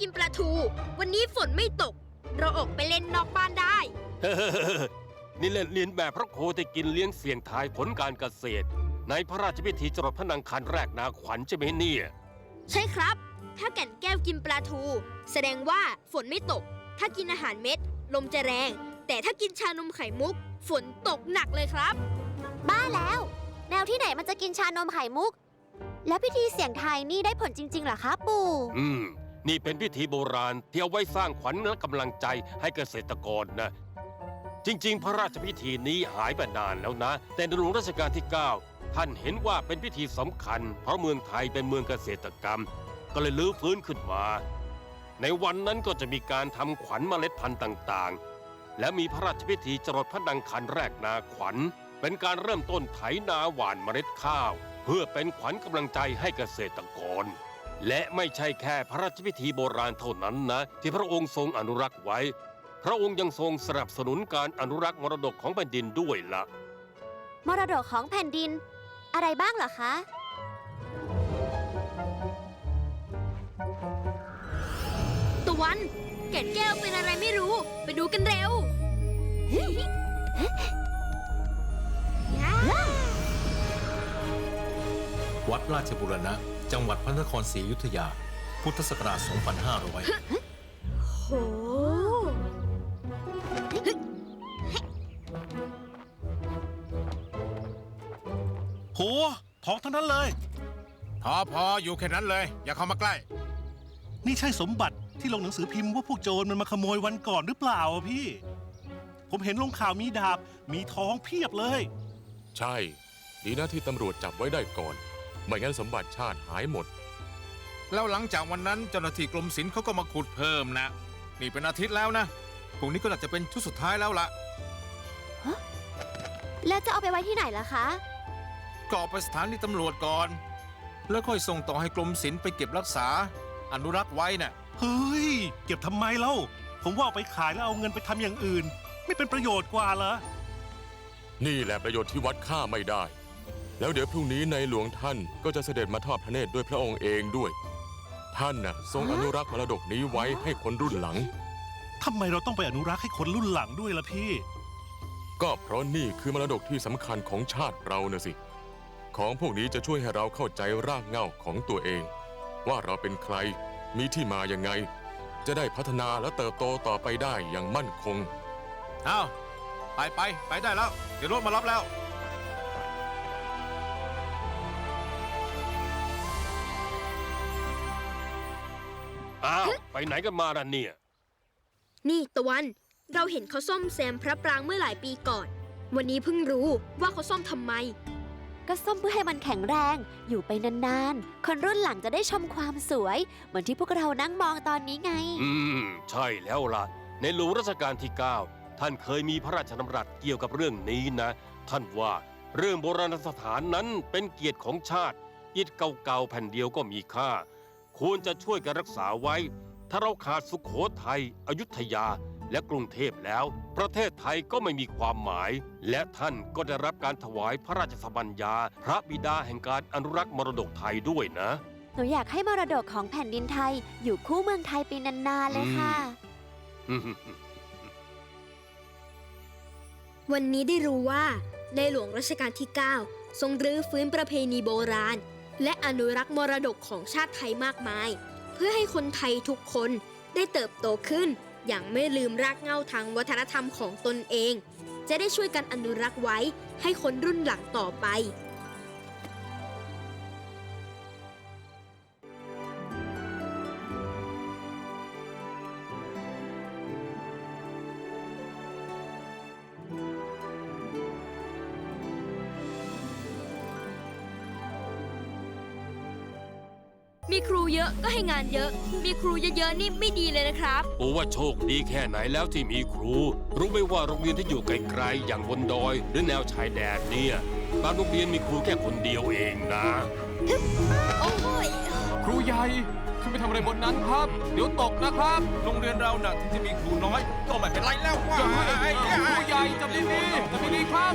กินปลาทู วันนี้ฝนไม่ตก เราออกไปเล่นนอกบ้านได้นี่เล่นเรียนแบบพระโคที่กินเลี้ยงเสี่ยงทายผลการเกษตร ในพระราชพิธีจรดพระนางคันแรกนาขวัญใช่ไหมเนี่ย ใช่ครับ ถ้าแก่นแก้วกินปลาทู แสดงว่าฝนไม่ตก ถ้ากินอาหารเม็ด ลมจะแรง แต่ถ้ากินชานมไข่มุก ฝนตกหนักเลยครับ บ้าแล้ว แมวที่ไหนมันจะกินชานมไข่มุก แล้วพิธีเสี่ยงทายนี่ได้ผลจริงๆเหรอคะปู่ อืม นี่เป็นพิธีโบราณที่เอาไว้สร้างขวัญและกำลังใจให้เกษตรกรนะ จริง ๆ พระราชพิธีนี้หายไปนานแล้วนะ แต่ในหลวงรัชกาลที่ 9 ท่านเห็นว่าเป็นพิธีสำคัญ เพราะเมืองไทยเป็นเมืองเกษตรกรรม ก็เลยลื้อฟื้นขึ้นมา ในวันนั้นก็จะมีการทำขวัญเมล็ดพันธุ์ต่างๆ และมีพระราชพิธีจรดพระดังคันแรกนาขวัญ เป็นการเริ่มต้นไถนาหว่านเมล็ดข้าว เพื่อเป็นขวัญกำลังใจให้เกษตรกร และไม่ใช่แค่พระราชพิธีโบราณเท่านั้นนะ ที่พระองค์ทรงอนุรักษ์ไว้ พระองค์ยังทรงสนับสนุนการอนุรักษ์มรดกของแผ่นดินด้วยล่ะมรดกของแผ่นดิน อะไรบ้างเหรอคะ ตะวันแก่นแก้วเป็นอะไรไม่รู้ ไปดูกันเร็ว วัดราชบุรณะ จังหวัดพระนครศรีอยุธยา พุทธศักราช 2500 โห โหทองทั้งนั้นเลย พอพออยู่แค่นั้นเลย อย่าเข้ามาใกล้ นี่ใช่สมบัติที่ลงหนังสือพิมพ์ว่าพวกโจรมันมาขโมยวันก่อนหรือเปล่าอะพี่ ผมเห็นลงข่าวมีดาบมีทองเพียบเลย ใช่ ดีนะที่ตำรวจจับไว้ได้ก่อน ไม่งั้นสมบัติชาติหายหมด แล้วหลังจากวันนั้นเจ้าหน้าที่กรมศิลป์เขาก็มาขุดเพิ่มนะ นี่เป็นอาทิตย์แล้วนะพรุ่งนี้ก็น่าจะเป็นชุดสุดท้ายแล้วล่ะแล้วจะเอาไปไว้ที่ไหนล่ะคะก็เอาไปสถานีตำรวจก่อน แล้วค่อยส่งต่อให้กรมศิลป์ไปเก็บรักษา อนุรักษ์ไว้น่ะ เฮ้ย เก็บทำไมเล่า ผมว่าเอาไปขายแล้วเอาเงินไปทำอย่างอื่น ไม่เป็นประโยชน์กว่าเหรอ นี่แหละประโยชน์ที่วัดค่าไม่ได้ แล้วเดี๋ยวพรุ่งนี้ในหลวงท่านก็จะเสด็จมาทอดพระเนตรด้วยพระองค์เองด้วย ท่านน่ะทรงอนุรักษ์มรดกนี้ไว้ให้คนรุ่นหลัง ทำไมเราต้องไปอนุรักษ์ให้คนรุ่นหลังด้วยล่ะพี่ ก็เพราะนี่คือมรดกที่สำคัญของชาติเรานะสิ ของพวกนี้จะช่วยให้เราเข้าใจรากเหง้าของตัวเอง ว่าเราเป็นใครมีที่มาอย่างไง จะได้พัฒนาและเติบโตต่อไปได้อย่างมั่นคงอ้าวไปไปไปได้แล้ว เดี๋ยวรถมารับแล้ว อ้าว ไปไหนกันมาล่ะเนี่ย นี่ตะวัน เราเห็นเขาซ่อมแซมพระปรางเมื่อหลายปีก่อน วันนี้เพิ่งรู้ว่าเขาซ่อมทำไม ก็ซ่อมเพื่อให้มันแข็งแรง อยู่ไปนานๆ คนรุ่นหลังจะได้ชมความสวย เหมือนที่พวกเรานั่งมองตอนนี้ไง อืม ใช่แล้วล่ะ ในหลวงรัชกาลที่ 9 ท่านเคยมีพระราชดำรัสเกี่ยวกับเรื่องนี้นะ ท่านว่าเรื่องโบราณสถานนั้นเป็นเกียรติของชาติอิฐเก่าๆแผ่นเดียวก็มีค่า ควรจะช่วยกันรักษาไว้ ถ้าเราขาดสุขโขทัยอยุธยาและกรุงเทพแล้ว ประเทศไทยก็ไม่มีความหมาย และท่านก็ได้รับการถวายพระราชสมัญญา พระบิดาแห่งการอนุรักษ์มรดกไทยด้วยนะ หนูอยากให้มรดกของแผ่นดินไทยอยู่คู่เมืองไทยไปนานๆเลยค่ะ วันนี้ได้รู้ว่าในหลวงรัชกาลที่ 9 ทรงรื้อฟื้นประเพณีโบราณ และอนุรักษ์มรดกของชาติไทยมากมาย เพื่อให้คนไทยทุกคนได้เติบโตขึ้น อย่างไม่ลืมรากเหง้าทางวัฒนธรรมของตนเอง จะได้ช่วยกันอนุรักษ์ไว้ให้คนรุ่นหลังต่อไป มีครูเยอะก็ให้งานเยอะ มีครูเยอะๆนี่ไม่ดีเลยนะครับ โอ้ว่าโชคดีแค่ไหนแล้วที่มีครู รู้ไหมว่าโรงเรียนที่อยู่ไกลๆอย่างบนดอย หรือแนวชายแดนเนี่ยบางโรงเรียนมีครูแค่คนเดียวเองนะ โอ้ยครูใหญ่ขึ้นไปทำอะไรบนนั้นครับ เดี๋ยวตกนะครับ โรงเรียนเราน่ะถึงจะมีครูน้อย ก็ไม่เป็นไรแล้วว่าอย่าให้ครูใหญ่จับดีๆจับดีๆครับ